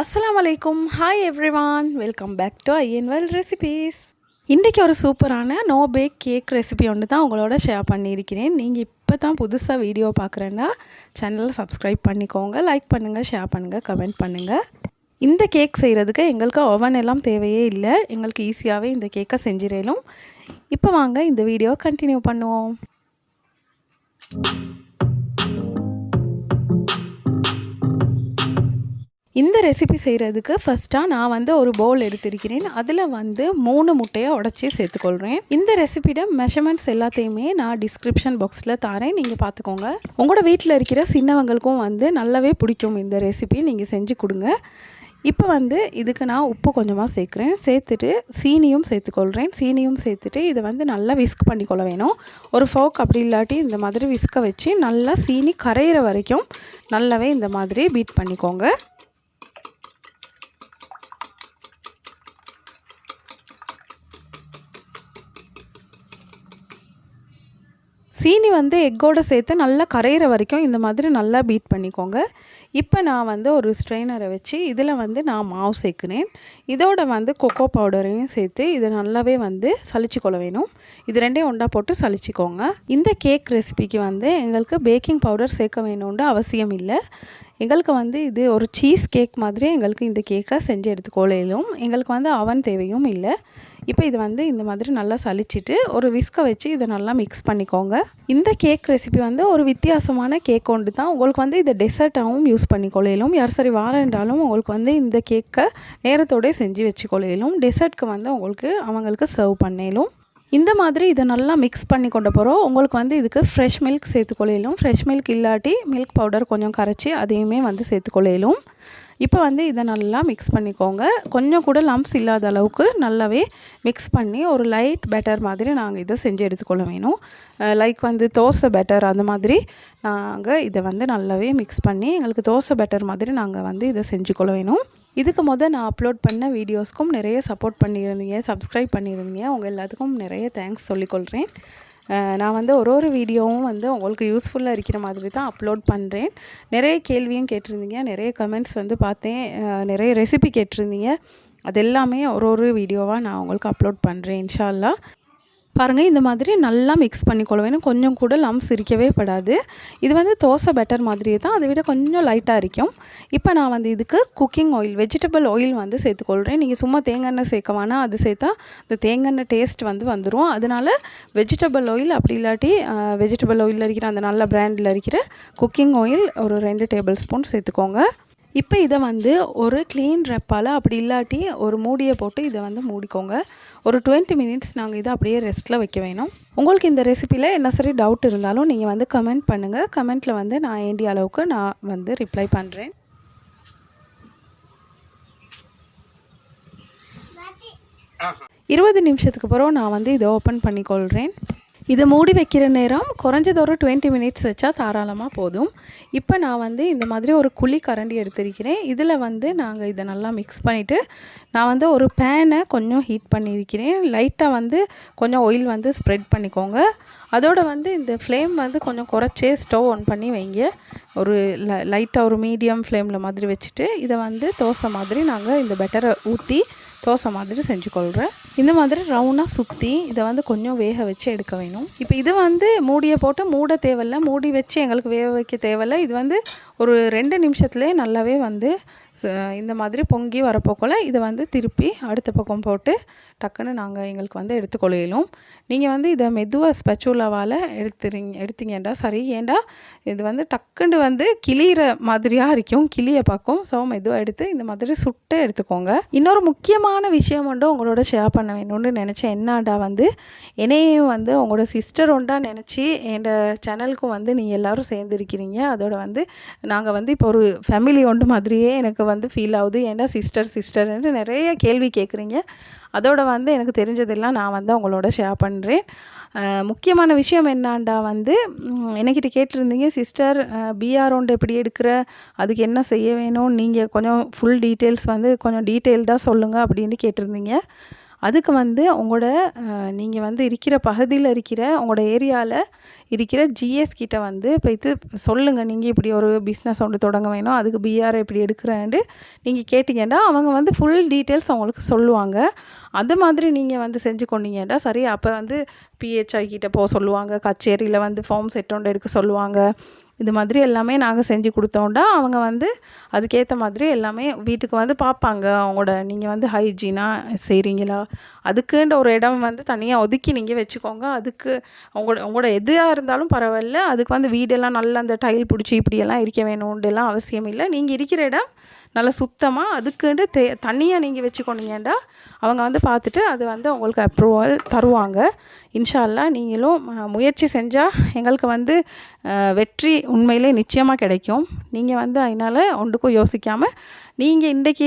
அஸ்லாம் வலைக்கும் hi everyone welcome back to ஐஎன்வெல் recipes இன்றைக்கி ஒரு சூப்பரான நோ பேக் கேக் ரெசிபி ஒன்று தான் உங்களோட ஷேர் பண்ணியிருக்கிறேன். நீங்கள் இப்போ தான் புதுசாக வீடியோ பார்க்குறேன்னா சேனலை சப்ஸ்கிரைப் பண்ணிக்கோங்க லைக் பண்ணுங்கள் ஷேர் பண்ணுங்கள் கமெண்ட் பண்ணுங்கள் இந்த கேக் செய்கிறதுக்கு எங்களுக்கு ஓவன் எல்லாம் தேவையே இல்லை. எங்களுக்கு ஈஸியாகவே இந்த கேக்கை செஞ்சிடலும் இப்போ வாங்க இந்த வீடியோவை கண்டினியூ பண்ணுவோம். இந்த ரெசிபி செய்கிறதுக்கு ஃபஸ்ட்டாக நான் வந்து ஒரு பவுல் எடுத்திருக்கிறேன். அதில் வந்து மூணு முட்டையை உடச்சி சேர்த்துக்கொள்கிறேன் இந்த ரெசிபியோட மெஷர்மெண்ட்ஸ் எல்லாத்தையுமே நான் டிஸ்கிரிப்ஷன் பாக்ஸில் தரேன் நீங்கள் பார்த்துக்கோங்க உங்களோட வீட்டில் இருக்கிற சின்னவங்களுக்கும் வந்து நல்லாவே பிடிக்கும் இந்த ரெசிபி நீங்கள் செஞ்சு கொடுங்க. இப்போ வந்து இதுக்கு நான் உப்பு கொஞ்சமாக சேர்க்குறேன். சேர்த்துட்டு சீனியும் சேர்த்துக்கொள்கிறேன் சீனியும் சேர்த்துட்டு இதை வந்து நல்லா விஸ்க் பண்ணிக்கொள்ள வேணும். ஒரு ஃபோக் அப்படி இல்லாட்டி இந்த மாதிரி விஸ்க வச்சு நல்லா சீனி கரையிற வரைக்கும் நல்லாவே இந்த மாதிரி பீட் பண்ணிக்கோங்க. சீனி வந்து எக்கோடு சேர்த்து நல்லா கரையிற வரைக்கும் இந்த மாதிரி நல்லா பீட் பண்ணிக்கோங்க. இப்போ நான் வந்து ஒரு ஸ்ட்ரெயினரை வச்சு இதில் வந்து நான் மாவு சேர்க்குறேன். இதோட வந்து கொக்கோ பவுடரையும் சேர்த்து இதை நல்லாவே வந்து சளிச்சு வேணும். இது ரெண்டையும் ஒன்றா போட்டு சளிச்சிக்கோங்க. இந்த கேக் ரெசிபிக்கு வந்து எங்களுக்கு பேக்கிங் பவுடர் சேர்க்க வேணும்னு அவசியம் இல்லை. எங்களுக்கு வந்து இது ஒரு சீஸ் கேக் மாதிரி எங்களுக்கு இந்த கேக்கை செஞ்சு எடுத்துக்கொள்ளையிலும் எங்களுக்கு வந்து அவன் தேவையும் இல்லை. இப்போ இது வந்து இந்த மாதிரி நல்லா சளிச்சிட்டு ஒரு விஸ்கை வச்சு இதை நல்லா மிக்ஸ் பண்ணிக்கோங்க. இந்த கேக் ரெசிபி வந்து ஒரு வித்தியாசமான கேக் ஒன்று தான். உங்களுக்கு வந்து இதை டெசர்ட்டாகவும் யூஸ் பண்ணிக்கொள்ளையிலும் யார் சரி வாரன்றாலும் உங்களுக்கு வந்து இந்த கேக்கை நேரத்தோடய செஞ்சு வச்சுக்கொள்ளையிலும் டெசர்ட்க்கு வந்து உங்களுக்கு அவங்களுக்கு சர்வ் பண்ணலும். இந்த மாதிரி இதை நல்லா மிக்ஸ் பண்ணி கொண்டு போகிறோம் உங்களுக்கு வந்து இதுக்கு ஃப்ரெஷ் மில்க் சேர்த்துக்கொள்ளையிலும் ஃப்ரெஷ் மில்க் இல்லாட்டி மில்க் பவுடர் கொஞ்சம் கரைச்சி அதையுமே வந்து சேர்த்துக்கொள்ளையிலும் இப்போ வந்து இதை நல்லா மிக்ஸ் பண்ணிக்கோங்க. கொஞ்சம் கூட லம்ப்ஸ் இல்லாத அளவுக்கு நல்லாவே மிக்ஸ் பண்ணி ஒரு லைட் பெட்டர் மாதிரி நாங்கள் இதை செஞ்சு எடுத்துக்கொள்ள வேணும். லைக் வந்து தோசை பெட்டர் அந்த மாதிரி நாங்கள் இதை வந்து நல்லாவே மிக்ஸ் பண்ணி எங்களுக்கு தோசை பெட்டர் மாதிரி நாங்கள் வந்து இதை செஞ்சுக்கொள்ள வேணும். இதுக்கு முதல் நான் அப்லோட் பண்ண வீடியோஸ்க்கும் நிறைய சப்போர்ட் பண்ணியிருந்தீங்க சப்ஸ்கிரைப் பண்ணியிருந்தீங்க. உங்கள் எல்லாத்துக்கும் நிறைய தேங்க்ஸ் சொல்லிக்கொள்கிறேன் நான் வந்து ஒரு ஒரு வீடியோவும் வந்து உங்களுக்கு யூஸ்ஃபுல்லாக இருக்கிற மாதிரி தான் அப்லோட் பண்ணுறேன் நிறைய கேள்வியும் கேட்டிருந்தீங்க நிறைய கமெண்ட்ஸ் வந்து பார்த்தேன். நிறைய ரெசிபி கேட்டிருந்தீங்க. அது எல்லாமே ஒரு ஒரு வீடியோவாக நான் உங்களுக்கு அப்லோட் பண்ணுறேன் இன்ஷால்லா. பாருங்கள் இந்த மாதிரி நல்லா மிக்ஸ் பண்ணிக்கொள்ள வேணும் கொஞ்சம் கூட லம்ஸ் இருக்கவே படாது. இது வந்து தோசை பெட்டர் மாதிரியே தான். அதை விட கொஞ்சம் லைட்டாக இருக்கும் இப்போ நான் வந்து இதுக்கு குக்கிங் ஆயில் வெஜிடபிள் ஆயில் வந்து சேர்த்துக்கொள்கிறேன் நீங்கள் சும்மா தேங்காய் எண்ணெய் சேர்க்க அது சேர்த்தா இந்த தேங்காய் எண்ணெய் டேஸ்ட் வந்து வந்துடும் அதனால் வெஜிடபிள் ஆயில் அப்படி இல்லாட்டி வெஜிடபிள் ஆயிலில் இருக்கிற அந்த நல்ல பிராண்டில் இருக்கிற குக்கிங் ஆயில் ஒரு ரெண்டு டேபிள் ஸ்பூன் சேர்த்துக்கோங்க. இப்போ இதை வந்து ஒரு க்ளீன் ரெப்பால் அப்படி இல்லாட்டி ஒரு மூடியை போட்டு இதை வந்து மூடிக்கோங்க. ஒரு டுவெண்ட்டி மினிட்ஸ் நாங்கள் இதை அப்படியே ரெஸ்ட்டில் வைக்க வேணும். உங்களுக்கு இந்த ரெசிப்பியில் என்ன சரி டவுட் இருந்தாலும் நீங்கள் வந்து கமெண்ட் பண்ணுங்கள் கமெண்ட்டில் வந்து நான் வேண்டிய அளவுக்கு நான் வந்து ரிப்ளை பண்ணுறேன் இருபது நிமிஷத்துக்கு பிறகு நான் வந்து இதை ஓப்பன் பண்ணிக்கொள்கிறேன் இதை மூடி வைக்கிற நேரம் குறைஞ்சது ஒரு டுவெண்ட்டி மினிட்ஸ் வச்சா தாராளமாக போதும். இப்போ நான் வந்து இந்த மாதிரி ஒரு குழி கரண்டி எடுத்திருக்கிறேன். இதில் வந்து நாங்கள் இதை நல்லா மிக்ஸ் பண்ணிவிட்டு நான் வந்து ஒரு பேனை கொஞ்சம் ஹீட் பண்ணியிருக்கிறேன். லைட்டாக வந்து கொஞ்சம் ஆயில் வந்து ஸ்ப்ரெட் பண்ணிக்கோங்க. அதோட வந்து இந்த ஃப்ளேம் வந்து கொஞ்சம் குறைச்சே ஸ்டவ் ஆன் பண்ணி வைங்க. ஒரு லைட்டாக ஒரு மீடியம் ஃப்ளேமில் மாதிரி வச்சுட்டு இதை வந்து தோசை மாதிரி நாங்கள் இந்த பெட்டரை ஊற்றி தோசை மாதிரி செஞ்சு கொள்கிறேன் இந்த மாதிரி ரவுண்டாக சுற்றி இதை வந்து கொஞ்சம் வேக வச்சு எடுக்க வேணும். இப்போ இது வந்து மூடியை போட்டு மூட தேவையில்லை. மூடி வச்சு எங்களுக்கு வேக வைக்க தேவையில்ல. இது வந்து ஒரு ரெண்டு நிமிஷத்துலேயே நல்லாவே வந்து இந்த மாதிரி பொங்கி வரப்போக்கில் இதை வந்து திருப்பி அடுத்த பக்கம் போட்டு டக்குன்னு நாங்கள் எங்களுக்கு வந்து எடுத்துக்கொள்ளையிலும் நீங்கள் வந்து இதை மெதுவாக ஸ்பெச்சுலாவால் எடுத்துறீங்க எடுத்தீங்கடா சரி. ஏண்டா இது வந்து டக்குன்னு வந்து கிளியிற மாதிரியாக இருக்கும் கிளியை பார்க்கும். ஸோ மெதுவாக எடுத்து இந்த மாதிரி சுட்டு எடுத்துக்கோங்க. இன்னொரு முக்கியமான விஷயம் ஒன்று உங்களோட ஷேர் பண்ண வேணும்னு நினச்சேன். என்னடா வந்து என்னையும் வந்து உங்களோட சிஸ்டர் ஒன்றா நினச்சி என் சேனலுக்கும் வந்து நீங்கள் எல்லோரும் சேர்ந்துருக்கிறீங்க. அதோட வந்து நாங்கள் வந்து இப்போ ஒரு ஃபேமிலி ஒன்று மாதிரியே எனக்கு வந்து ஃபீல் ஆகுது. ஏன்னா சிஸ்டர் சிஸ்டர்ன்ட்டு நிறைய கேள்வி கேட்குறீங்க. அதோட வந்து எனக்கு தெரிஞ்சதெல்லாம் நான் வந்து அவங்களோட ஷேர் பண்ணுறேன் முக்கியமான விஷயம் என்னான்டா வந்து என்னக்கிட்ட கேட்டிருந்தீங்க சிஸ்டர் பிஆர் ஒன்று எப்படி எடுக்கிற? அதுக்கு என்ன செய்ய வேணும்? நீங்கள் கொஞ்சம் ஃபுல் டீட்டெயில்ஸ் வந்து கொஞ்சம் டீட்டெயில்டாக சொல்லுங்கள் அப்படின்னு கேட்டிருந்தீங்க. அதுக்கு வந்து உங்களோட நீங்கள் வந்து இருக்கிற பகுதியில் இருக்கிற உங்களோட ஏரியாவில் இருக்கிற ஜிஎஸ் கிட்ட வந்து போய்த்து சொல்லுங்கள் நீங்கள் இப்படி ஒரு பிஸ்னஸ் ஒன்று தொடங்க வேணும். அதுக்கு பிஆர் இப்படி எடுக்கிறேன்ட்டு நீங்கள் கேட்டிங்கன்னா அவங்க வந்து ஃபுல் டீட்டெயில்ஸ் அவங்களுக்கு சொல்லுவாங்க. அந்த மாதிரி நீங்கள் வந்து செஞ்சு கொண்டீங்கன்னா சரி அப்போ வந்து பிஹெச்ஐ கிட்ட போக சொல்லுவாங்க. கச்சேரியில் வந்து ஃபார்ம் செட் ஒன்று எடுக்க சொல்லுவாங்க. இது மாதிரி எல்லாமே நாங்கள் செஞ்சு கொடுத்தோண்டா அவங்க வந்து அதுக்கேற்ற மாதிரி எல்லாமே வீட்டுக்கு வந்து பார்ப்பாங்க அவங்களோட நீங்கள் வந்து ஹைஜீனாக செய்கிறீங்களா அதுக்குன்ற ஒரு இடம் வந்து தனியாக ஒதுக்கி நீங்கள் வச்சுக்கோங்க. அதுக்கு உங்களோட உங்களோட எதாக இருந்தாலும் பரவாயில்ல. அதுக்கு வந்து வீடெல்லாம் நல்லா அந்த டைல் பிடிச்சி இப்படியெல்லாம் இருக்க வேணும்ன்றலாம் அவசியம் இல்லை. நீங்கள் இருக்கிற இடம் நல்லா சுத்தமாக அதுக்குன்ட்டு தே தனியாக நீங்கள் வச்சுக்கொண்டீங்கடா அவங்க வந்து பார்த்துட்டு அது வந்து உங்களுக்கு அப்ரூவல் தருவாங்க. இன்ஷால்லா நீங்களும் முயற்சி செஞ்சால் எங்களுக்கு வந்து வெற்றி உண்மையிலே நிச்சயமாக கிடைக்கும். நீங்கள் வந்து அதனால் ஒன்றுக்கும் யோசிக்காமல் நீங்கள் இன்றைக்கி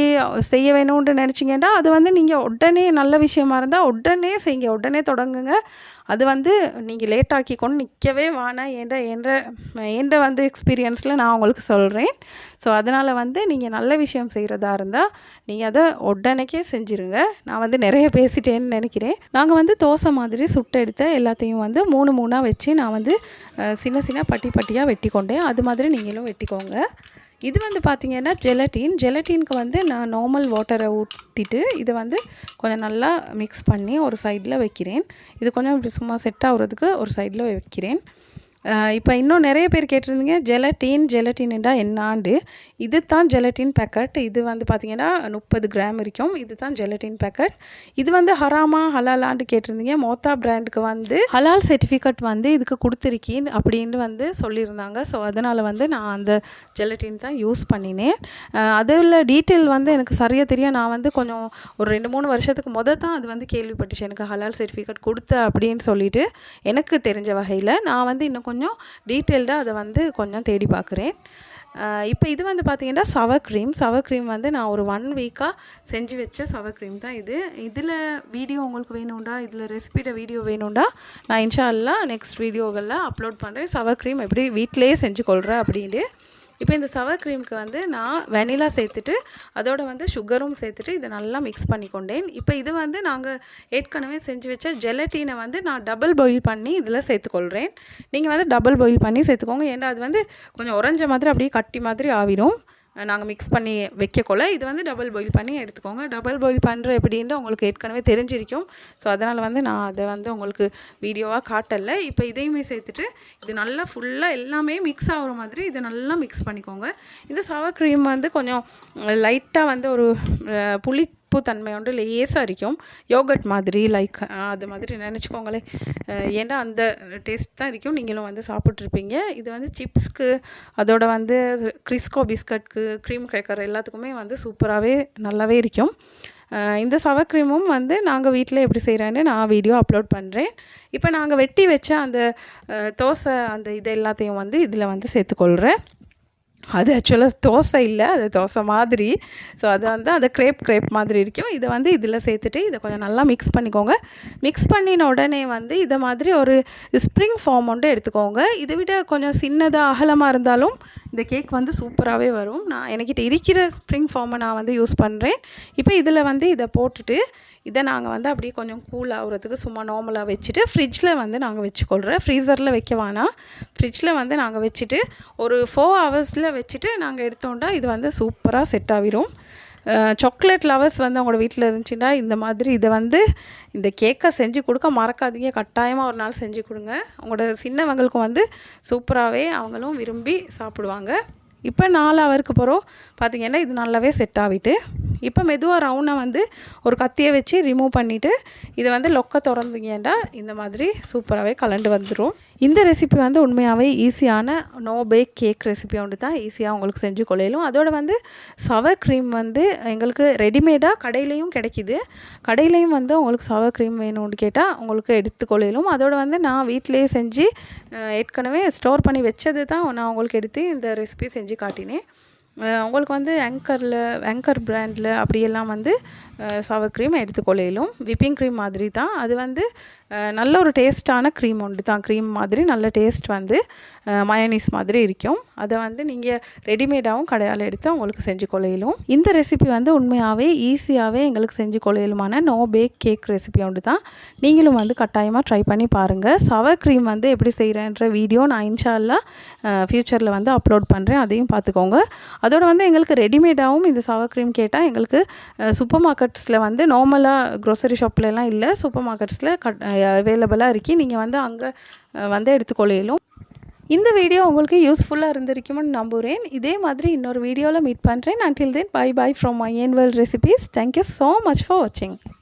செய்ய வேணும்னு நினச்சிங்கன்னா அது வந்து நீங்கள் உடனே நல்ல விஷயமா இருந்தால் உடனே செய்யுங்க உடனே தொடங்குங்க. அது வந்து நீங்கள் லேட் ஆக்கி கொண்டு நிற்கவே வேணாம். என்ற என்ற என்ற வந்து எக்ஸ்பீரியன்ஸில் நான் உங்களுக்கு சொல்கிறேன் ஸோ அதனால் வந்து நீங்கள் நல்ல விஷயம் செய்கிறதா இருந்தால் நீங்கள் அதை உடனேக்கே செஞ்சுருங்க. நான் வந்து நிறைய பேசிட்டேன்னு நினைக்கிறேன். நாங்கள் வந்து தோசை மாதிரி சுட்டெடுத்த எல்லாத்தையும் வந்து மூணு மூணாக வச்சு நான் வந்து சின்ன சின்ன பட்டி பட்டியாக வெட்டி கொண்டேன் அது மாதிரி நீங்களும் வெட்டிக்கோங்க. இது வந்து பார்த்திங்கன்னா ஜெலட்டின் ஜெலட்டினுக்கு வந்து நான் நார்மல் வாட்டரை ஊற்றிட்டு இதை வந்து கொஞ்சம் நல்லா மிக்ஸ் பண்ணி ஒரு சைடில் வைக்கிறேன். இது கொஞ்சம் இப்படி சும்மா செட் ஆகுறதுக்கு ஒரு சைடில் வைக்கிறேன். இப்போ இன்னும் நிறைய பேர் கேட்டிருந்தீங்க ஜெலட்டின் ஜெலட்டின்டா என்னாண்டு? இது தான் ஜெலட்டின் பேக்கெட் இது வந்து பார்த்திங்கன்னா முப்பது கிராம் இருக்கும் இது தான் ஜெலட்டின் பேக்கெட் இது வந்து ஹராமா ஹலாலான்னு கேட்டிருந்தீங்க. மோத்தா பிராண்டுக்கு வந்து ஹலால் சர்டிஃபிகேட் வந்து இதுக்கு கொடுத்துருக்கீன் அப்படின்னு வந்து சொல்லியிருந்தாங்க. ஸோ அதனால் வந்து நான் அந்த ஜெலட்டின் தான் யூஸ் பண்ணினேன். அதில் டீட்டெயில் வந்து எனக்கு சரியாக தெரியும் நான் வந்து கொஞ்சம் ஒரு ரெண்டு மூணு வருஷத்துக்கு முத தான் அது வந்து கேள்விப்பட்டுச்சு. எனக்கு ஹலால் சர்டிஃபிகேட் கொடுத்த அப்படின்னு சொல்லிட்டு எனக்கு தெரிஞ்ச வகையில் நான் வந்து இன்னும் கொஞ்சம் டீட்டெயில்டாக அதை வந்து கொஞ்சம் தேடி பார்க்குறேன். இப்போ இது வந்து பார்த்திங்கன்னா சவர் க்ரீம் சவர் க்ரீம் வந்து நான் ஒரு ஒன் வீக்காக செஞ்சு வச்ச சவர் க்ரீம் தான் இது. இதில் வீடியோ உங்களுக்கு வேணும்டா இதில் ரெசிபியோட வீடியோ வேணும்டா நான் இன்ஷா அல்லாஹ் நெக்ஸ்ட் வீடியோகளில் அப்லோட் பண்ணுறேன் சவர் க்ரீம் எப்படி வீட்டிலேயே செஞ்சு கொள்கிறேன் அப்படின்ட்டு. இப்போ இந்த சவர் க்ரீமுக்கு வந்து நான் வெனிலா சேர்த்துட்டு அதோட வந்து சுகரும் சேர்த்துட்டு இதை நல்லா மிக்ஸ் பண்ணி கொண்டேன் இப்போ இது வந்து நாங்கள் ஏற்கனவே செஞ்சு வச்ச ஜெலட்டினை வந்து நான் டபுள் பாயில் பண்ணி இதில் சேர்த்துக்கொள்கிறேன் நீங்கள் வந்து டபுள் பாயில் பண்ணி சேர்த்துக்கோங்க. ஏன்னா அது வந்து கொஞ்சம் உறைஞ்ச மாதிரி அப்படியே கட்டி மாதிரி ஆவிடும் நாங்கள் மிக்ஸ் பண்ணி வைக்கக்குள்ள இது வந்து டபுள் பாயில் பண்ணி எடுத்துக்கோங்க. டபுள் பாயில் பண்ணுற எப்படின்ட்டு உங்களுக்கு ஏற்கனவே தெரிஞ்சிருக்கும். ஸோ அதனால் வந்து நான் அதை வந்து உங்களுக்கு வீடியோவாக காட்டலை. இப்போ இதையுமே சேர்த்துட்டு இது நல்லா ஃபுல்லாக எல்லாமே மிக்ஸ் ஆகிற மாதிரி இதை நல்லா மிக்ஸ் பண்ணிக்கோங்க. இந்த சவர் க்ரீம் வந்து கொஞ்சம் லைட்டாக வந்து ஒரு புளி உப்பு தன்மை லேசாக இருக்கும் யோகட் மாதிரி லைக் அது மாதிரி நினச்சிக்கோங்களேன். ஏன்னா அந்த டேஸ்ட் தான் இருக்கும். நீங்களும் வந்து சாப்பிட்ருப்பீங்க இது வந்து சிப்ஸ்க்கு அதோட வந்து கிறிஸ்கோ பிஸ்கட்க்கு க்ரீம் கிரேக்கர் எல்லாத்துக்குமே வந்து சூப்பராகவே நல்லாவே இருக்கும். இந்த சவ க்ரீமும் வந்து நாங்கள் வீட்டில் எப்படி செய்கிறேன்னு நான் வீடியோ அப்லோட் பண்ணுறேன் இப்போ நாங்கள் வெட்டி வச்ச அந்த தோசை அந்த இது எல்லாத்தையும் வந்து இதில் வந்து சேர்த்துக்கொள்கிறேன் அது ஆக்சுவலாக தோசை இல்லை அது தோசை மாதிரி. ஸோ அது வந்து அந்த க்ரேப் க்ரேப் மாதிரி இருக்கும். இதை வந்து இதில் சேர்த்துட்டு இதை கொஞ்சம் நல்லா மிக்ஸ் பண்ணிக்கோங்க. மிக்ஸ் பண்ணின உடனே வந்து இதை மாதிரி ஒரு ஸ்ப்ரிங் ஃபார்ம் ஒன்று எடுத்துக்கோங்க. இதை விட கொஞ்சம் சின்னதாக அகலமாக இருந்தாலும் இந்த கேக் வந்து சூப்பராகவே வரும். நான் என்கிட்ட இருக்கிற ஸ்ப்ரிங் ஃபார்மை நான் வந்து யூஸ் பண்ணுறேன் இப்போ இதில் வந்து இதை போட்டுட்டு இதை நாங்கள் வந்து அப்படியே கொஞ்சம் கூல் ஆகுறதுக்கு சும்மா நார்மலாக வச்சுட்டு ஃப்ரிட்ஜில் வந்து நாங்கள் வச்சுக்கொள்கிறோம் ஃப்ரீசரில் வைக்க வேணாம். ஃப்ரிட்ஜில் வந்து நாங்கள் வச்சுட்டு ஒரு ஃபோர் ஹவர்ஸில் வச்சுட்டு நாங்கள் எடுத்தோம்னா இது வந்து சூப்பராக செட் ஆகிரும் சாக்லேட் லவர்ஸ் வந்து அவங்களோட வீட்டில் இருந்துச்சுன்னா இந்த மாதிரி இதை வந்து இந்த கேக்கை செஞ்சு கொடுக்க மறக்காதீங்க. கட்டாயமாக ஒரு நாள் செஞ்சு கொடுங்க. அவங்களோட சின்னவங்களுக்கும் வந்து சூப்பராகவே அவங்களும் விரும்பி சாப்பிடுவாங்க. இப்போ நாலு அவருக்கு போகிறோம் பார்த்தீங்கன்னா இது நல்லாவே செட் ஆகிட்டு இப்போ மெதுவாக ரவுண்டாக வந்து ஒரு கத்தியை வச்சு ரிமூவ் பண்ணிவிட்டு இதை வந்து லொக்க திறந்தீங்கன்னா இந்த மாதிரி சூப்பராகவே கலண்டு வந்துடும் இந்த ரெசிபி வந்து உண்மையாகவே ஈஸியான நோ பேக் கேக் ரெசிபி ஒன்று தான் ஈஸியாக உங்களுக்கு செஞ்சு கொள்ளையிலும். அதோட வந்து சவர் க்ரீம் வந்து எங்களுக்கு ரெடிமேடாக கடையிலையும் கிடைக்கிது. கடையிலையும் வந்து உங்களுக்கு சவர் க்ரீம் வேணும்னு கேட்டால் உங்களுக்கு எடுத்துக்கொள்ளையிலும் அதோட வந்து நான் வீட்டிலேயே செஞ்சு ஏற்கனவே ஸ்டோர் பண்ணி வச்சது தான் நான் உங்களுக்கு எடுத்து இந்த ரெசிபி செஞ்சு காட்டினேன். உங்களுக்கு வந்து ஆங்கரில் ஆங்கர் பிராண்டில் அப்படியெல்லாம் வந்து சவர் க்ரீம் எடுத்துக்கொள்ளையிலும் விப்பிங் க்ரீம் மாதிரி தான் அது வந்து நல்ல ஒரு டேஸ்ட்டான க்ரீம் உண்டு தான். க்ரீம் மாதிரி நல்ல டேஸ்ட் வந்து மயனீஸ் மாதிரி இருக்கும். அதை வந்து நீங்கள் ரெடிமேடாகவும் கடையால் எடுத்து உங்களுக்கு செஞ்சு கொள்ளையிலும். இந்த ரெசிபி வந்து உண்மையாகவே ஈஸியாகவே எங்களுக்கு செஞ்சு கொள்ளையிலுமான நோ பேக் கேக் ரெசிபி உண்டு தான். நீங்களும் வந்து கட்டாயமாக ட்ரை பண்ணி பாருங்கள் சவர் க்ரீம் வந்து எப்படி செய்கிறேன்ற வீடியோ நான் இன்ஷால்லா ஃப்யூச்சரில் வந்து அப்லோட் பண்ணுறேன் அதையும் பார்த்துக்கோங்க அதோட வந்து எங்களுக்கு ரெடிமேடாகவும் இந்த சவ க்ரீம் கேட்டால் எங்களுக்கு சூப்பர் மார்க்கெட்ஸில் வந்து நார்மலாக க்ரோசரி ஷாப்லலாம் இல்லை. சூப்பர் மார்க்கெட்ஸில் கட் அவைலபிளாக இருக்குது நீங்கள் வந்து அங்கே வந்து எடுத்துக்கொள்ளையிலும் இந்த வீடியோ உங்களுக்கு யூஸ்ஃபுல்லாக இருந்திருக்கும்னு நம்புகிறேன் இதே மாதிரி இன்னொரு வீடியோவில் மீட் பண்ணுறேன் until then bye bye from my annual recipes thank you so much for watching.